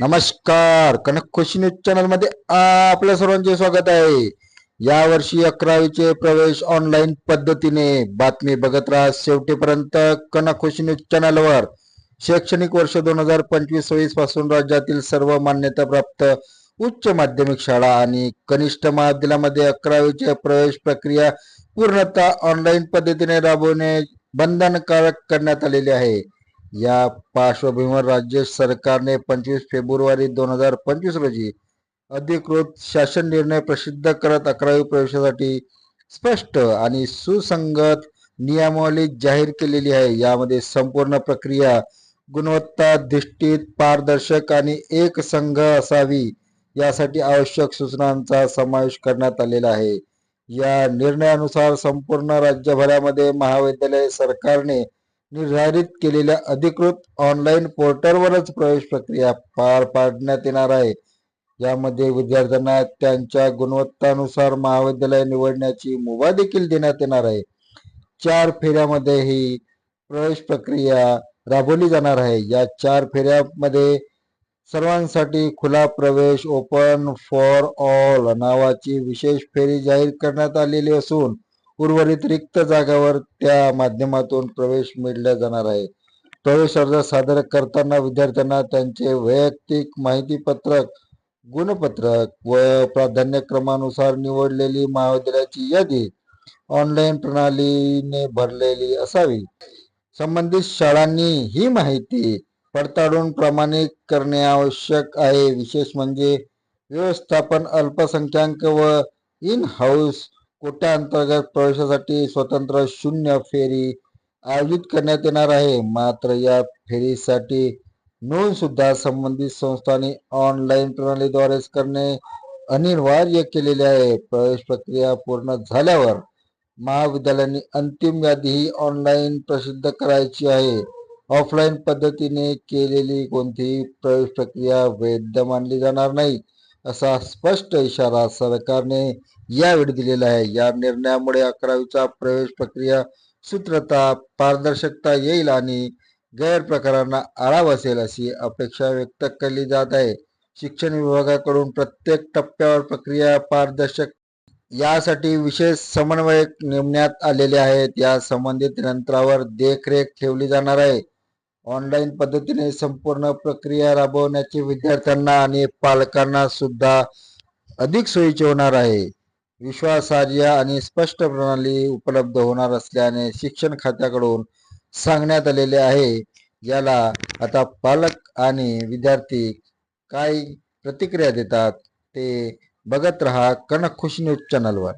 नमस्कार. कनक न्यूज चॅनलमध्ये आपल्या सर्वांचे स्वागत आहे. या वर्षी अकरावीचे प्रवेश ऑनलाईन पद्धतीने बातमी बघत राहा. शेवटीपर्यंत कनक न्यूज चॅनलवर शैक्षणिक वर्ष दोन हजार पंचवीस सव्वीसपासून राज्यातील सर्व मान्यताप्राप्त उच्च माध्यमिक शाळा आणि कनिष्ठ महाविद्यालयामध्ये अकरावीचे प्रवेश प्रक्रिया पूर्णतः ऑनलाईन पद्धतीने राबवणे बंधनकारक करण्यात आलेले आहे. या पार्श्वभूमीवर राज्य सरकारने पंचवीस फेब्रुवारी दोन हजार पंचवीस रोजी अधिकृत शासन निर्णय प्रसिद्ध करत अकरावी प्रवेशासाठी स्पष्ट आणि सुसंगत नियमावली जाहीर केलेली आहे. यामध्ये संपूर्ण प्रक्रिया गुणवत्ता दृष्टीत पारदर्शक आणि एक संघ असावी यासाठी आवश्यक सूचनांचा समावेश करण्यात आलेला आहे. या निर्णयानुसार संपूर्ण राज्यभरामध्ये महाविद्यालय सरकारने निर्धारित केलेल्या अधिकृत ऑनलाईन पोर्टलवरच प्रवेश प्रक्रिया पार पाडण्यात येणार आहे. यामध्ये विद्यार्थ्यांना त्यांच्या गुणवत्तानुसार महाविद्यालय निवडण्याची मुभा देखील देण्यात येणार आहे. चार फेऱ्यामध्ये ही प्रवेश प्रक्रिया राबवली जाणार आहे. या चार फेऱ्यामध्ये सर्वांसाठी खुला प्रवेश ओपन फॉर ऑल नावाची विशेष फेरी जाहीर करण्यात आलेली असून उर्वरित रिक्त जागावर त्या माध्यमातून प्रवेश मिळला जाणार आहे. प्रवेश अर्ज सादर करताना विद्यार्थ्यांना त्यांचे वैयक्तिक माहितीपत्रक गुणपत्रक व प्राधान्यक्रमानुसार निवडलेली महाविद्यालयाची यादी ऑनलाईन प्रणालीने भरलेली असावी. संबंधित शाळांनी ही माहिती पडताळून प्रमाणित करणे आवश्यक आहे. विशेष म्हणजे व्यवस्थापन अल्पसंख्याक व इन हाऊस कोट्याअंतर्गत प्रवेशासाठी स्वतंत्र शून्य फेरी आयोजित करण्यात येणार आहे. मात्र या फेरीसाठी नोंद सुद्धा संबंधित संस्थांनी ऑनलाईन प्रणालीद्वारेच करणे अनिवार्य केलेले आहे. प्रवेश प्रक्रिया पूर्ण झाल्यावर महाविद्यालयांनी अंतिम यादी ही ऑनलाईन प्रसिद्ध करायची आहे. ऑफलाईन पद्धतीने केलेली कोणतीही प्रवेश प्रक्रिया वैध मानली जाणार नाही असा स्पष्ट इशारा सरकारने यावेळी दिलेला आहे. या निर्णयामुळे अकरावीचा प्रवेश प्रक्रिया सूत्रता पारदर्शकता येईल आणि गैरप्रकारांना आळा बसेल अशी अपेक्षा व्यक्त केली जात आहे. शिक्षण विभागाकडून प्रत्येक टप्प्यावर प्रक्रिया पारदर्शक यासाठी विशेष समन्वयक नेमण्यात आलेले आहेत. या संबंधित यंत्रावर देखरेख ठेवली जाणार आहे. ऑनलाईन पद्धतीने संपूर्ण प्रक्रिया राबवण्याचे विद्यार्थ्यांना आणि पालकांना सुद्धा अधिक सोयीचे होणार आहे. विश्वासार्ह आणि स्पष्ट प्रणाली उपलब्ध होणार असल्याने शिक्षण खात्याकडून सांगण्यात आलेले आहे. याला आता पालक आणि विद्यार्थी काय प्रतिक्रिया देतात ते बघत रहा कनक खुशी न्यूज चॅनलवर.